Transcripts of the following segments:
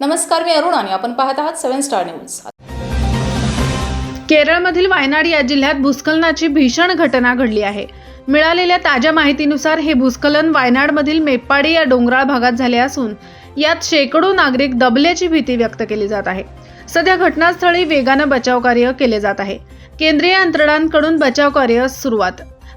नमस्कार मी अरुण आणि आपण पाहत आहात सेव्हन स्टार न्यूज. केरळमधील वायनाड या जिल्ह्यात भूस्खलनाची भीषण घटना घडली आहे. मिळालेल्या ताज्या माहितीनुसार हे भूस्खलन वायनाडमधील मेप्पाडी या डोंगराळ भागात झाले असून यात शेकडो नागरिक दबल्याची भीती व्यक्त केली जात आहे. सध्या घटनास्थळी वेगानं बचाव कार्य केले जात आहे. केंद्रीय यंत्रणांकडून बचाव कार्य सुरुवात.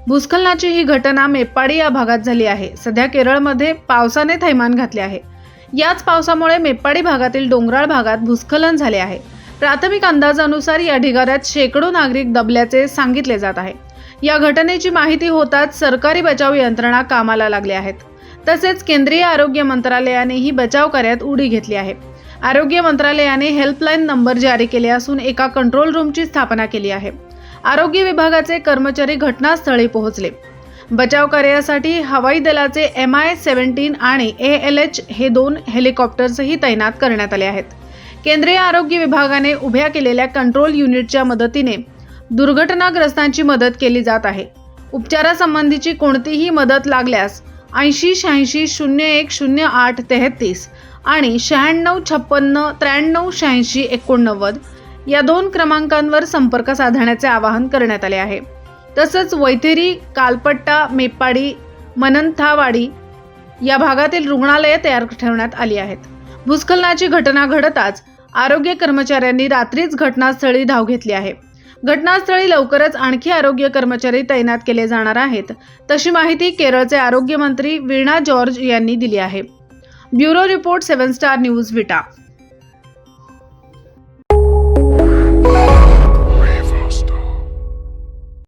भूस्खलनाची ही घटना मेप्पाडी या भागात झाली आहे. सध्या केरळमध्ये पावसाने थैमान घातले आहे. याच पावसामुळे मेप्पाडी भागातील डोंगराळ भागात भूस्खलन झाले आहे. प्राथमिक अंदाजानुसार या ढिगाऱ्यात शेकडो नागरिक दबल्याचे सांगितले जात आहे. या घटनेची माहिती होताच सरकारी बचाव यंत्रणा कामाला लागल्या आहेत. तसेच केंद्रीय आरोग्य मंत्रालयानेही बचाव कार्यात उडी घेतली आहे. आरोग्य मंत्रालयाने हेल्पलाईन नंबर जारी केले असून एका कंट्रोल रूमची स्थापना केली आहे. आरोग्य विभागाचे कर्मचारी घटनास्थळी पोहोचले. बचाव कार्यासाठी हवाई दलाचे एम आय सेव्हन्टीन आणि ए एल एच हे दोन हेलिकॉप्टर्सही तैनात करण्यात आले आहेत. केंद्रीय आरोग्य विभागाने उभ्या केलेल्या कंट्रोल युनिटच्या मदतीने दुर्घटनाग्रस्तांची मदत केली जात आहे. उपचारासंबंधीची कोणतीही मदत लागल्यास ऐंशी शहाऐंशी शून्य एक शून्य आठ तेहतीस आणि शहाण्णव छप्पन्न त्र्याण्णव शहाऐंशी एकोणनव्वद या दोन क्रमांकांवर संपर्क साधण्याचे आवाहन करण्यात आले आहे. तसंच वैथेरी कालपट्टा मेप्पाडी मनंथावाडी या भागातील रुग्णालये तयार ठेवण्यात आली आहेत. भूस्खलनाची घटना घडताच आरोग्य कर्मचाऱ्यांनी रात्रीच घटनास्थळी धाव घेतली आहे. घटनास्थळी लवकरच आणखी आरोग्य कर्मचारी तैनात केले जाणार आहेत तशी माहिती केरळचे आरोग्य मंत्री वीणा जॉर्ज यांनी दिली आहे. Bureau report seven star news Vita